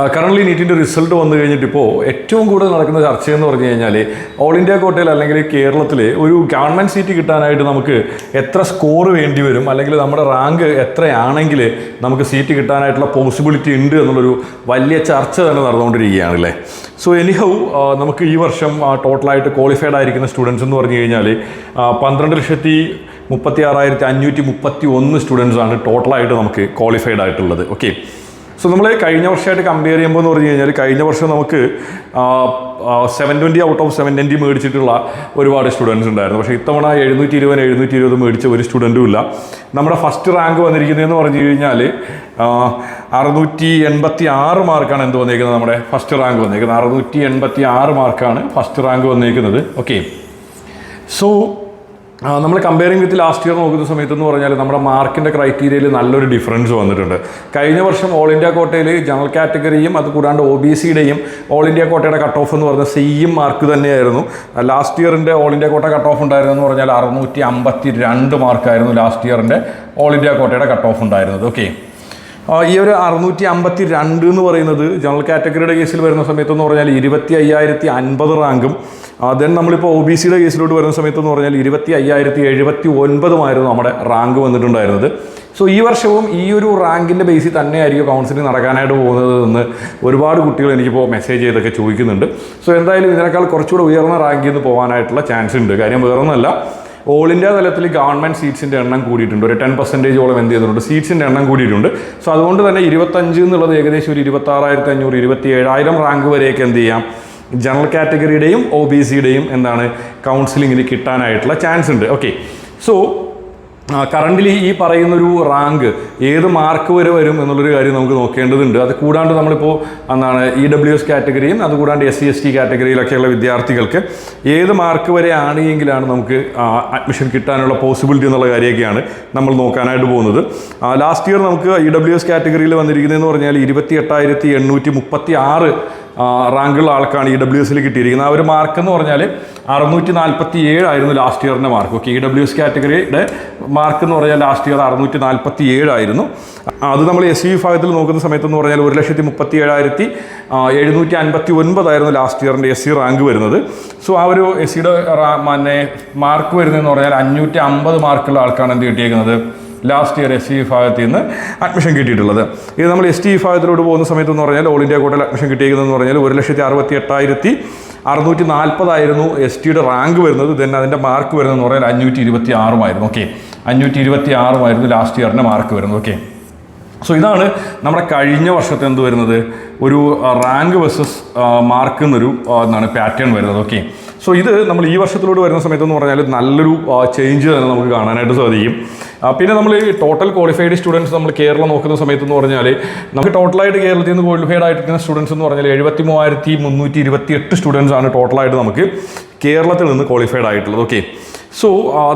Currently നീറ്റിന്റെ result വന്നു കഴിഞ്ഞിട്ട് ഇപ്പോൾ ഏറ്റവും കൂടുതൽ നടക്കുന്ന ചർച്ച എന്ന് പറഞ്ഞു കഴിഞ്ഞാൽ ഓൾ ഇന്ത്യ കോട്ടയിൽ അല്ലെങ്കിൽ കേരളത്തിൽ ഒരു ഗവൺമെന്റ് സീറ്റ് കിട്ടാനായിട്ട് നമുക്ക് എത്ര സ്കോർ വേണ്ടി വരും? അല്ലെങ്കിൽ നമ്മുടെ റാങ്ക് എത്രയാണെങ്കിൽ നമുക്ക് സീറ്റ് കിട്ടാനായിട്ടുള്ള പോസിബിലിറ്റി ഉണ്ട് എന്നുള്ളൊരു വലിയ ചർച്ച തന്നെ നടന്നുകൊണ്ടിരിക്കുകയാണ് അല്ലേ? സോ എനിഹൗ നമുക്ക് ഈ വർഷം ടോട്ടലായിട്ട് ക്വാളിഫൈഡ് ആയിരിക്കുന്ന സ്റ്റുഡൻസ് എന്ന് പറഞ്ഞു കഴിഞ്ഞാൽ പന്ത്രണ്ട് ലക്ഷത്തി മുപ്പത്തി ആറായിരത്തി അഞ്ഞൂറ്റി മുപ്പത്തി ഒന്ന് സ്റ്റുഡൻസാണ് ടോട്ടലായിട്ട് നമുക്ക് ക്വാളിഫൈഡ് ആയിട്ടുള്ളത്. ഓക്കെ സോ നമ്മൾ കഴിഞ്ഞ വർഷമായിട്ട് കമ്പയർ ചെയ്യുമ്പോൾ എന്ന് പറഞ്ഞു കഴിഞ്ഞാൽ കഴിഞ്ഞ വർഷം നമുക്ക് seven twenty out of seven twenty മേടിച്ചിട്ടുള്ള ഒരുപാട് സ്റ്റുഡൻസ് ഉണ്ടായിരുന്നു. പക്ഷേ ഇത്തവണ എഴുന്നൂറ്റി ഇരുപത് എഴുന്നൂറ്റി ഇരുപത് മേടിച്ച ഒരു സ്റ്റുഡന്റും ഇല്ല. നമ്മുടെ ഫസ്റ്റ് റാങ്ക് വന്നിരിക്കുന്നതെന്ന് പറഞ്ഞു കഴിഞ്ഞാൽ അറുന്നൂറ്റി എൺപത്തി ആറ് മാർക്കാണ് എന്ത് വന്നിരിക്കുന്നത് നമ്മുടെ ഫസ്റ്റ് റാങ്ക് വന്നിരിക്കുന്നത് അറുന്നൂറ്റി എൺപത്തി ആറ് മാർക്കാണ് ഫസ്റ്റ് റാങ്ക് വന്നിരിക്കുന്നത് ഓക്കെ സോ നമ്മൾ കമ്പയറിംഗ് വിത്ത് ലാസ്റ്റ് ഇയർ നോക്കുന്ന സമയത്ത് എന്ന് പറഞ്ഞാൽ നമ്മുടെ മാർക്കിന്റെ ക്രൈറ്റീരിയയിൽ നല്ലൊരു ഡിഫറൻസ് വന്നിട്ടുണ്ട്. കഴിഞ്ഞ വർഷം ഓൾ ഇന്ത്യ കോട്ടയിൽ ജനറൽ കാറ്റഗറിയും അത് കൂടാണ്ട് ഒ ബി സിയുടെയും ഓൾ ഇന്ത്യ കോട്ടയുടെ കട്ട് ഓഫ് എന്ന് പറഞ്ഞ സെയിം മാർക്ക് തന്നെയായിരുന്നു. Last ഇയറിന്റെ all India quota cut off ഉണ്ടായിരുന്നെന്ന് പറഞ്ഞാൽ അറുന്നൂറ്റി അമ്പത്തി രണ്ട് മാർക്കായിരുന്നു ലാസ്റ്റ് ഇയറിന്റെ ഓൾ ഇന്ത്യ കോട്ടയുടെ കട്ട് ഓഫ് ഉണ്ടായിരുന്നത്. ഓക്കെ ഈ ഒരു അറുന്നൂറ്റി അമ്പത്തി രണ്ട് എന്ന് പറയുന്നത് ജനറൽ കാറ്റഗറിയുടെ കേസിൽ വരുന്ന സമയത്ത് എന്ന് പറഞ്ഞാൽ ഇരുപത്തി അയ്യായിരത്തി അൻപത് റാങ്കും ദെൻ നമ്മളിപ്പോൾ ഒ ബി സിയുടെ കേസിലോട്ട് വരുന്ന സമയത്ത് എന്ന് പറഞ്ഞാൽ ഇരുപത്തി അയ്യായിരത്തി എഴുപത്തി ഒൻപതുമായിരുന്നു നമ്മുടെ റാങ്ക് വന്നിട്ടുണ്ടായിരുന്നത്. സോ ഈ വർഷവും ഈ ഒരു റാങ്കിന്റെ ബേസിൽ തന്നെയായിരിക്കും കൗൺസിലിംഗ് നടക്കാനായിട്ട് പോകുന്നത് എന്ന് ഒരുപാട് കുട്ടികൾ എനിക്കിപ്പോൾ മെസ്സേജ് ചെയ്തൊക്കെ ചോദിക്കുന്നുണ്ട്. സോ എന്തായാലും ഇതിനേക്കാൾ കുറച്ചുകൂടെ ഉയർന്ന റാങ്കിൽ നിന്ന് പോകാനായിട്ടുള്ള ചാൻസ് ഉണ്ട്. കാര്യം വേറൊന്നുമല്ല ഓൾ ഇന്ത്യ തലത്തിൽ ഗവൺമെന്റ് സീറ്റ്സിന്റെ എണ്ണം കൂടിയിട്ടുണ്ട്. ഒരു ടെൻ പെർസെന്റേജോളം എന്ത് ചെയ്തിട്ടുണ്ട് സീറ്റ്സിന്റെ എണ്ണം കൂടിയിട്ടുണ്ട്. സോ അതുകൊണ്ട് തന്നെ ഇരുപത്തഞ്ച് എന്നുള്ളത് ഏകദേശം ഒരു ഇരുപത്താറായിരത്തി അഞ്ഞൂറ് ഇരുപത്തി ഏഴായിരം റാങ്ക് വരെയൊക്കെ എന്ത് ചെയ്യാം? ജനറൽ കാറ്റഗറിയുടെയും ഒ ബി സിയുടെയും എന്താണ് കൗൺസിലിങ്ങിന് കിട്ടാനായിട്ടുള്ള ചാൻസ് ഉണ്ട്. ഓക്കെ സോ കറന്റിലി ഈ പറയുന്നൊരു റാങ്ക് ഏത് മാർക്ക് വരെ വരും എന്നുള്ളൊരു കാര്യം നമുക്ക് നോക്കേണ്ടതുണ്ട്. അത് കൂടാണ്ട് നമ്മളിപ്പോൾ എന്താണ് ഇ ഡബ്ല്യു എസ് കാറ്റഗറിയും അത് കൂടാണ്ട് എസ് സി എസ് ടി കാറ്റഗറിയിലൊക്കെയുള്ള വിദ്യാർത്ഥികൾക്ക് ഏത് മാർക്ക് വരെ ആണെങ്കിലാണ് നമുക്ക് അഡ്മിഷൻ കിട്ടാനുള്ള പോസിബിലിറ്റി എന്നുള്ള കാര്യമൊക്കെയാണ് നമ്മൾ നോക്കാനായിട്ട് പോകുന്നത്. ലാസ്റ്റ് ഇയർ നമുക്ക് ഇ ഡബ്ല്യു എസ് കാറ്റഗറിയിൽ വന്നിരിക്കുന്നതെന്ന് പറഞ്ഞാൽ ഇരുപത്തി എട്ടായിരത്തി എണ്ണൂറ്റി മുപ്പത്തി ആറ് റാങ്കുള്ള ആൾക്കാണ് ഇ ഡബ്ല്യു എസിൽ കിട്ടിയിരിക്കുന്നത്. ആ ഒരു മാർക്ക് എന്ന് പറഞ്ഞാൽ അറുന്നൂറ്റി നാൽപ്പത്തി ഏഴായിരുന്നു last ഇയറിന്റെ mark. Okay E W S കാറ്റഗറിയുടെ mark എന്ന് പറഞ്ഞാൽ ലാസ്റ്റ് ഇയർ അറുന്നൂറ്റി നാൽപ്പത്തി ഏഴായിരുന്നു അത് നമ്മൾ എസ് സി വിഭാഗത്തിൽ നോക്കുന്ന സമയത്ത് എന്ന് പറഞ്ഞാൽ ഒരു ലക്ഷത്തി മുപ്പത്തി ഏഴായിരത്തി എഴുന്നൂറ്റി അൻപത്തി ഒൻപതായിരുന്നു ലാസ്റ്റ് ഇയറിന്റെ എസ് സി റാങ്ക് വരുന്നത് സോ ആ ഒരു എസ് സിയുടെ മാർക്ക് വരുന്നതെന്ന് പറഞ്ഞാൽ അഞ്ഞൂറ്റി അമ്പത് മാർക്കുള്ള ആൾക്കാണ് എന്ത് കിട്ടിയേക്കുന്നത്? ലാസ്റ്റ് ഇയർ എസ് ടി വിഭാഗത്തിൽ നിന്ന് അഡ്മിഷൻ കിട്ടിയിട്ടുള്ളത്. ഇത് നമ്മൾ എസ് ടി വിഭാഗത്തിലോട്ട് പോകുന്ന സമയത്ത് എന്ന് പറഞ്ഞാൽ ഓൾ ഇന്ത്യ കോട്ടയിൽ അഡ്മിഷൻ കിട്ടിയിരിക്കുന്നതെന്ന് പറഞ്ഞാൽ ഒരു ലക്ഷത്തി അറുപത്തി എട്ടായിരത്തി അറുന്നൂറ്റി നാൽപ്പതായിരുന്നു എസ് ടിയുടെ റാങ്ക് വരുന്നത്. ദെൻ അതിന്റെ മാർക്ക് വരുന്നതെന്ന് പറഞ്ഞാൽ അഞ്ഞൂറ്റി ഇരുപത്തി ആറുമായിരുന്നു ഓക്കെ അഞ്ഞൂറ്റി ഇരുപത്തി ആറുമായിരുന്നു ലാസ്റ്റ് ഇയറിന്റെ മാർക്ക് വരുന്നത്. ഓക്കെ സോ ഇതാണ് നമ്മുടെ കഴിഞ്ഞ വർഷത്തെ എന്ത് വരുന്നത്? ഒരു റാങ്ക് വേഴ്സസ് മാർക്ക് എന്നൊരു എന്താണ് പാറ്റേൺ വരുന്നത്. ഓക്കെ സോ ഇത് നമ്മൾ ഈ വർഷത്തിലൂടെ വരുന്ന സമയത്ത് എന്ന് പറഞ്ഞാൽ നല്ലൊരു ചേഞ്ച് തന്നെ നമുക്ക് കാണാനായിട്ട് സാധിക്കും. പിന്നെ നമ്മൾ ടോട്ടൽ ക്വാളിഫൈഡ് സ്റ്റുഡൻസ് നമ്മൾ കേരളം നോക്കുന്ന സമയത്ത് എന്ന് പറഞ്ഞാൽ നമുക്ക് ടോട്ടലായിട്ട് കേരളത്തിൽ നിന്ന് ക്വാളിഫൈഡ് ആയിട്ടുള്ള സ്റ്റുഡൻസ് എന്ന് പറഞ്ഞാൽ എഴുപത്തി മൂവായിരത്തി മുന്നൂറ്റി ഇരുപത്തി എട്ട് സ്റ്റുഡൻസ് ആണ് ടോട്ടലായിട്ട് നമുക്ക് കേരളത്തിൽ നിന്ന് ക്വാളിഫൈഡ് ആയിട്ടുള്ളത്. ഓക്കെ സോ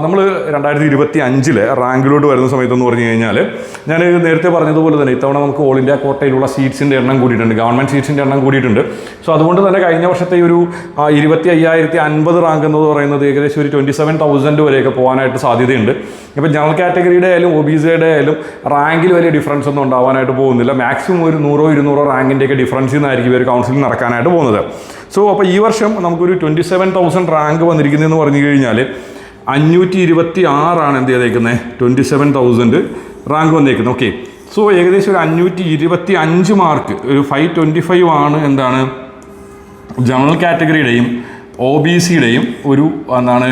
നമ്മൾ രണ്ടായിരത്തി ഇരുപത്തി അഞ്ചിൽ റാങ്കിലോട്ട് വരുന്ന സമയത്തെന്ന് പറഞ്ഞു കഴിഞ്ഞാൽ ഞാൻ നേരത്തെ പറഞ്ഞതുപോലെ തന്നെ ഇത്തവണ നമുക്ക് ഓൾ ഇന്ത്യ കോട്ടയിലുള്ള സീറ്റ്സിന്റെ എണ്ണം കൂടിയിട്ടുണ്ട്. ഗവൺമെന്റ് സീറ്റ്സിന്റെ എണ്ണം കൂടിയിട്ടുണ്ട്. സോ അതുകൊണ്ട് തന്നെ കഴിഞ്ഞ വർഷത്തെ ഒരു ഇരുപത്തി അയ്യായിരത്തി അൻപത് റാങ്ക് എന്ന് പറയുന്നത് ഏകദേശം ഒരു ട്വന്റി സെവൻ തൗസൻഡ് വരെയൊക്കെ പോകാനായിട്ട് സാധ്യതയുണ്ട്. ഇപ്പോൾ ജനറൽ കാറ്റഗറിയുടെ ആയാലും ഒ ബി സിയുടെ ആയാലും റാങ്കിൽ വലിയ ഡിഫറൻസ് ഒന്നും ഉണ്ടാവാനായിട്ട് പോകുന്നില്ല. മാക്സിമം ഒരു നൂറോ ഇരുന്നൂറോ റാങ്കിന്റെയൊക്കെ ഡിഫറൻസിൽ നിന്നായിരിക്കും ഒരു കൗൺസിലിംഗ് നടക്കാനായിട്ട് പോകുന്നത്. സോ അപ്പോൾ ഈ വർഷം നമുക്കൊരു ട്വന്റി സെവൻ തൗസൻഡ് റാങ്ക് വന്നിരിക്കുന്നതെന്ന് പറഞ്ഞു കഴിഞ്ഞാൽ അഞ്ഞൂറ്റി ഇരുപത്തി ആറാണ് എന്ത് ചെയ്തേക്കുന്നത് ട്വന്റി സെവൻ തൗസൻഡ് റാങ്ക് വന്നേക്കുന്നത് ഓക്കെ സോ ഏകദേശം ഒരു അഞ്ഞൂറ്റി ഇരുപത്തി അഞ്ച് മാർക്ക് ഒരു ഫൈവ് ട്വന്റി ഫൈവ് ആണ് എന്താണ്? ജനറൽ കാറ്റഗറിയുടെയും ഒ ബി സിയുടെയും ഒരു എന്താണ്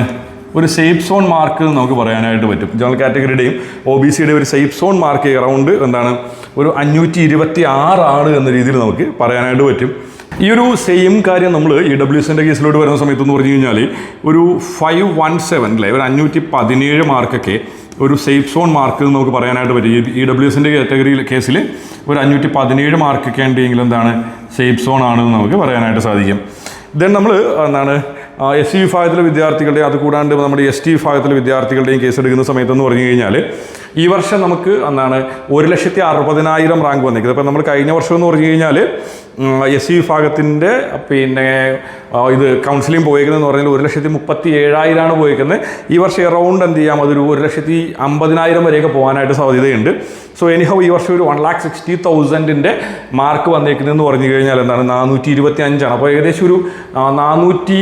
ഒരു സേഫ് സോൺ മാർക്ക് നമുക്ക് പറയാനായിട്ട് പറ്റും. ജനറൽ കാറ്റഗറിയുടെയും ഒ ബി സിയുടെ ഒരു സേഫ് സോൺ മാർക്ക് അറൗണ്ട് എന്താണ്? ഒരു അഞ്ഞൂറ്റി ഇരുപത്തി ആറാണ് എന്ന രീതിയിൽ നമുക്ക് പറയാനായിട്ട് പറ്റും. ഈ ഒരു സെയിം കാര്യം നമ്മൾ ഇ ഡബ്ല്യു എസിന്റെ കേസിലോട്ട് വരുന്ന സമയത്ത് എന്ന് പറഞ്ഞു കഴിഞ്ഞാൽ ഒരു ഫൈവ് വൺ സെവൻ അല്ലേ ഒരു അഞ്ഞൂറ്റി പതിനേഴ് മാർക്കൊക്കെ ഒരു സേഫ് സോൺ മാർക്ക് എന്ന് നമുക്ക് പറയാനായിട്ട് പറ്റും. ഇ ഡബ്ല്യു എസിന്റെ കാറ്റഗറിയിൽ കേസിൽ ഒരു അഞ്ഞൂറ്റി പതിനേഴ് മാർക്കൊക്കെ ഉണ്ടെങ്കിൽ എന്താണ്? സേഫ് സോൺ ആണെന്ന് നമുക്ക് പറയാനായിട്ട് സാധിക്കും. ദെൻ നമ്മൾ എന്താണ്? എസ് സി വിഭാഗത്തിലെ വിദ്യാർത്ഥികളുടെ അത് കൂടാണ്ട് നമ്മുടെ എസ് ടി വിഭാഗത്തിലെ വിദ്യാർത്ഥികളുടെയും കേസ് എടുക്കുന്ന സമയത്തെന്ന് പറഞ്ഞു കഴിഞ്ഞാൽ ഈ വർഷം നമുക്ക് എന്താണ് ഒരു ലക്ഷത്തി അറുപതിനായിരം റാങ്ക് വന്നിരിക്കുന്നത് അപ്പോൾ നമ്മൾ കഴിഞ്ഞ വർഷം എന്ന് പറഞ്ഞു കഴിഞ്ഞാൽ എസ് സി വിഭാഗത്തിന്റെ പിന്നെ ഇത് കൗൺസിലിംഗ് പോയേക്കുന്നതെന്ന് പറഞ്ഞാൽ ഒരു ലക്ഷത്തി മുപ്പത്തി ഏഴായിരമാണ് പോയേക്കുന്നത്. ഈ വർഷം എറൗണ്ട് എന്ത് ചെയ്യാം? അതൊരു ഒരു ലക്ഷത്തി അമ്പതിനായിരം വരെയൊക്കെ പോകാനായിട്ട് സാധ്യതയുണ്ട്. സോ എനിഹൗ ഈ വർഷം ഒരു വൺ ലാക്ക് സിക്സ്റ്റി തൗസൻഡിന്റെ മാർക്ക് വന്നേക്കുന്നതെന്ന് പറഞ്ഞു കഴിഞ്ഞാൽ എന്താണ്? നാനൂറ്റി ഇരുപത്തി അഞ്ചാണ് അപ്പോൾ ഏകദേശം ഒരു നാനൂറ്റി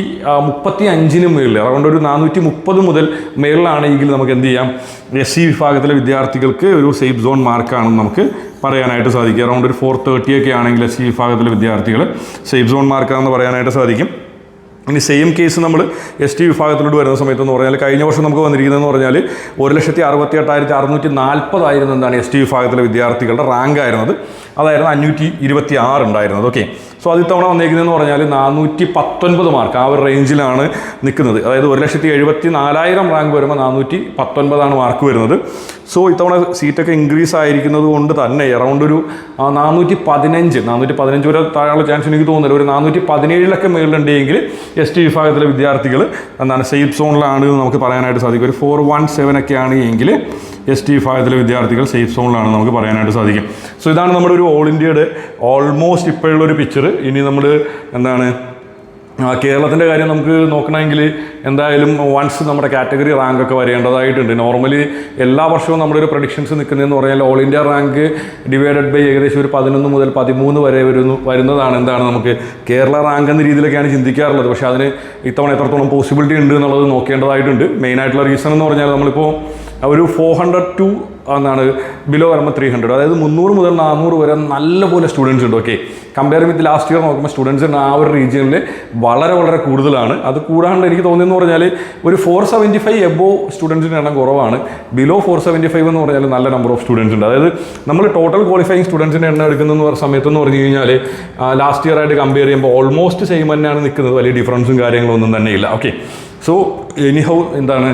മുപ്പത്തി അഞ്ചിന് മുകളിൽ അറൗണ്ട് ഒരു നാനൂറ്റി മുപ്പത് മുതൽ മുകളിലാണെങ്കിൽ നമുക്ക് എന്ത് ചെയ്യാം? എസ് സി വിഭാഗത്തിലെ വിദ്യാർത്ഥികൾക്ക് ഒരു സേഫ് സോൺ മാർക്കാണെന്ന് നമുക്ക് പറയാനായിട്ട് സാധിക്കും. അറൗണ്ട് ഒരു ഫോർ തേർട്ടി ഒക്കെ ആണെങ്കിൽ എസ് സി വിഭാഗത്തിലെ വിദ്യാർത്ഥികൾ സേഫ് സോൺ മാർക്കാണെന്ന് പറയാനായിട്ട് സാധിക്കും. ഇനി സെയിം കേസ് നമ്മൾ എസ് ടി വിഭാഗത്തിലോട്ട് വരുന്ന സമയത്ത് എന്ന് പറഞ്ഞാൽ കഴിഞ്ഞ വർഷം നമുക്ക് വന്നിരിക്കുന്നതെന്ന് പറഞ്ഞാൽ ഒരു ലക്ഷത്തി അറുപത്തി എട്ടായിരത്തി അറുന്നൂറ്റി നാൽപ്പതായിരുന്നു എന്താണ് എസ് ടി വിഭാഗത്തിലെ വിദ്യാർത്ഥികളുടെ റാങ്ക് ആയിരുന്നത്. അതായിരുന്നു അഞ്ഞൂറ്റി ഇരുപത്തി ആറ് ഉണ്ടായിരുന്നത്. ഓക്കെ സോ അത് ഇത്തവണ വന്നേക്കുന്നതെന്ന് പറഞ്ഞാൽ നാനൂറ്റി പത്തൊൻപത് മാർക്ക് ആ ഒരു റേഞ്ചിലാണ് നിൽക്കുന്നത്. അതായത് ഒരു ലക്ഷത്തി എഴുപത്തി നാലായിരം റാങ്ക് വരുമ്പോൾ നാനൂറ്റി പത്തൊൻപതാണ് മാർക്ക് വരുന്നത്. സോ ഇത്തവണ സീറ്റൊക്കെ ഇൻക്രീസ് ആയിരിക്കുന്നത് കൊണ്ട് തന്നെ അറൗണ്ട് ഒരു നാനൂറ്റി പതിനഞ്ച് നാനൂറ്റി പതിനഞ്ച് വരെ താഴെയുള്ള ചാൻസ് എനിക്ക് തോന്നുന്നില്ല. ഒരു നാനൂറ്റി പതിനേഴിലൊക്കെ മേളിലുണ്ടെങ്കിൽ എസ് ടി വിഭാഗത്തിലെ വിദ്യാർത്ഥികൾ എന്താണ് സേഫ് സോണിലാണ് എന്ന് നമുക്ക് പറയാനായിട്ട് സാധിക്കും. ഒരു ഫോർ വൺ സെവൻ ഒക്കെ ആണ് എങ്കിൽ എസ് ടി വിഭാഗത്തിലെ വിദ്യാർത്ഥികൾ സേഫ് സോണിലാണ് നമുക്ക് പറയാനായിട്ട് സാധിക്കും. സോ ഇതാണ് നമ്മുടെ ഒരു ഓൾ ഇന്ത്യയുടെ ഓൾമോസ്റ്റ് ഇപ്പോഴുള്ള ഒരു പിക്ചർ ഇനി നമ്മൾ എന്താണ് കേരളത്തിന്റെ കാര്യം നമുക്ക് നോക്കണമെങ്കിൽ എന്തായാലും വൺസ് നമ്മുടെ കാറ്റഗറി റാങ്ക് ഒക്കെ വരേണ്ടതായിട്ടുണ്ട്. നോർമലി എല്ലാ വർഷവും നമ്മുടെ ഒരു പ്രൊഡിക്ഷൻസ് നിൽക്കുന്നതെന്ന് പറഞ്ഞാൽ all India rank divided by ഏകദേശം ഒരു പതിനൊന്ന് മുതൽ പതിമൂന്ന് വരെ വരുന്നു വരുന്നതാണ് എന്താണ് നമുക്ക് കേരള റാങ്ക് എന്ന രീതിയിലൊക്കെയാണ് ചിന്തിക്കാറുള്ളത്. പക്ഷേ അതിന് ഇത്തവണ എത്രത്തോളം പോസിബിലിറ്റി ഉണ്ട് എന്നുള്ളത് നോക്കേണ്ടതായിട്ടുണ്ട്. മെയിനായിട്ടുള്ള റീസൺ എന്ന് പറഞ്ഞാൽ നമ്മളിപ്പോൾ ഒരു ഫോർ ഹൺഡ്രഡ് ടു എന്താണ് ബിലോ വരുമ്പോൾ ത്രീ ഹൺഡ്രഡ് അതായത് മുന്നൂറ് മുതൽ നാനൂറ് വരെ നല്ലപോലെ സ്റ്റുഡൻസ് ഉണ്ട് okay compare with last year നോക്കുമ്പോൾ സ്റ്റുഡൻസ് ആ ഒരു റീജിയനിൽ വളരെ വളരെ കൂടുതലാണ്. അത് കൂടാണ്ട് എനിക്ക് തോന്നിയെന്ന് പറഞ്ഞാൽ ഒരു ഫോർ സെവന്റി ഫൈവ് എബോ സ്റ്റുഡൻസിന്റെ എണ്ണം കുറവാണ്. ബിലോ ഫോർ സെവന്റി ഫൈവ് എന്ന് പറഞ്ഞാൽ നല്ല നമ്പർ ഓഫ് സ്റ്റുഡൻസ് ഉണ്ട്. അതായത് നമ്മൾ ടോട്ടൽ ക്വാളിഫയിങ് സ്റ്റുഡൻസിന്റെ എണ്ണം എടുക്കുന്ന സമയത്ത് എന്ന് പറഞ്ഞു കഴിഞ്ഞാൽ ലാസ്റ്റ് ഇയർ ആയിട്ട് കമ്പയർ ചെയ്യുമ്പോൾ ഓൾമോസ്റ്റ് സെയിം തന്നെയാണ് നിൽക്കുന്നത്. വലിയ ഡിഫറൻസും കാര്യങ്ങളൊന്നും തന്നെ ഇല്ല ഓക്കെ സോ എനിഹൗ എന്താണ്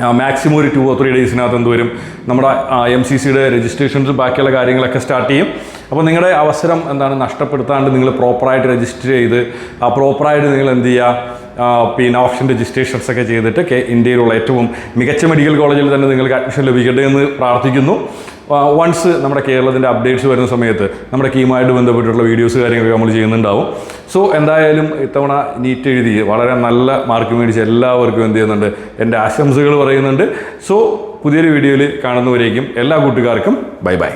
മാക്സിമം ഒരു ടു ഓർ ത്രീ ഡേയ്സിനകത്ത് എന്ത് വരും? നമ്മുടെ എം സി സിയുടെ രജിസ്ട്രേഷൻസ് ബാക്കിയുള്ള കാര്യങ്ങളൊക്കെ സ്റ്റാർട്ട് ചെയ്യും. അപ്പോൾ നിങ്ങളുടെ അവസരം എന്താണ്? നഷ്ടപ്പെടുത്താണ്ട് നിങ്ങൾ പ്രോപ്പറായിട്ട് രജിസ്റ്റർ ചെയ്ത് ആ പ്രോപ്പറായിട്ട് നിങ്ങൾ എന്ത് ചെയ്യുക? പിന്നെ ഓപ്ഷൻ രജിസ്ട്രേഷൻസ് ഒക്കെ ചെയ്തിട്ട് കെ ഇന്ത്യയിലുള്ള ഏറ്റവും മികച്ച മെഡിക്കൽ കോളേജിൽ തന്നെ നിങ്ങൾക്ക് അഡ്മിഷൻ ലഭിക്കട്ടെ എന്ന് പ്രാർത്ഥിക്കുന്നു. വൺസ് നമ്മുടെ കേരളത്തിന്റെ അപ്ഡേറ്റ്സ് വരുന്ന സമയത്ത് നമ്മുടെ കീമായിട്ട് ബന്ധപ്പെട്ടിട്ടുള്ള വീഡിയോസ് കാര്യങ്ങളൊക്കെ നമ്മൾ ചെയ്യുന്നുണ്ടാവും. സോ എന്തായാലും ഇത്തവണ നീറ്റ് എഴുതി വളരെ നല്ല മാർക്ക് മേടിച്ച് എല്ലാവർക്കും എന്ത് ചെയ്യുന്നുണ്ട്? എന്റെ ആശംസകൾ പറയുന്നുണ്ട്. സോ പുതിയൊരു വീഡിയോയിൽ കാണുന്നവരേക്കും എല്ലാ കൂട്ടുകാർക്കും ബൈ ബൈ